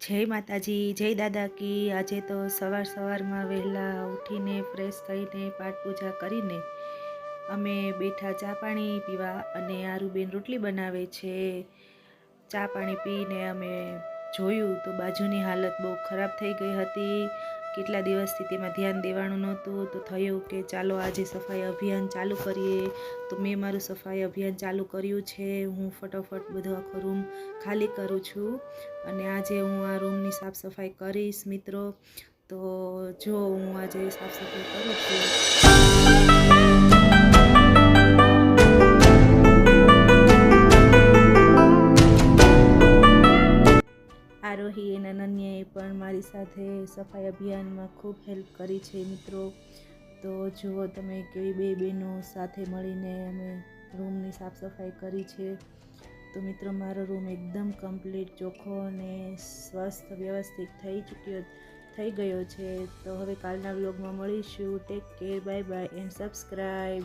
જય માતાજી, જય દાદા કી આજે તો સવાર સવારમાં વહેલા ઉઠીને ફ્રેશ થઈને પાઠ પૂજા કરીને અમે બેઠા ચા પાણી પીવા અને આરુબેન રોટલી બનાવે છે. ચા પાણી પીને અમે જોયું તો બાજુની હાલત બહુ ખરાબ થઈ ગઈ હતી. કેટલા દિવસથી તેમાં ધ્યાન દેવાનું નહોતું તો થયું કે ચાલો આજે સફાઈ અભિયાન ચાલુ કરીએ. તો મેં મારું સફાઈ અભિયાન ચાલુ કર્યું છે. હું ફટાફટ બધો આખો રૂમ ખાલી કરું છું અને આજે હું આ રૂમની સાફ સફાઈ કરીશ મિત્રો. તો જો હું આજે સાફ સફાઈ કરું છું. આરોહી એના અનન્યાએ પણ મારી સાથે સફાઈ અભિયાનમાં ખૂબ હેલ્પ કરી છે મિત્રો. તો જુઓ તમે કેવી બે બહેનો સાથે મળીને અમે રૂમની સાફ સફાઈ કરી છે. તો મિત્રો, મારો રૂમ એકદમ કમ્પ્લીટ ચોખ્ખો અને સ્વસ્થ, વ્યવસ્થિત થઈ ચૂક્યો, થઈ ગયો છે. તો હવે કાલના વ્લોગમાં મળીશું. Take care bye bye and subscribe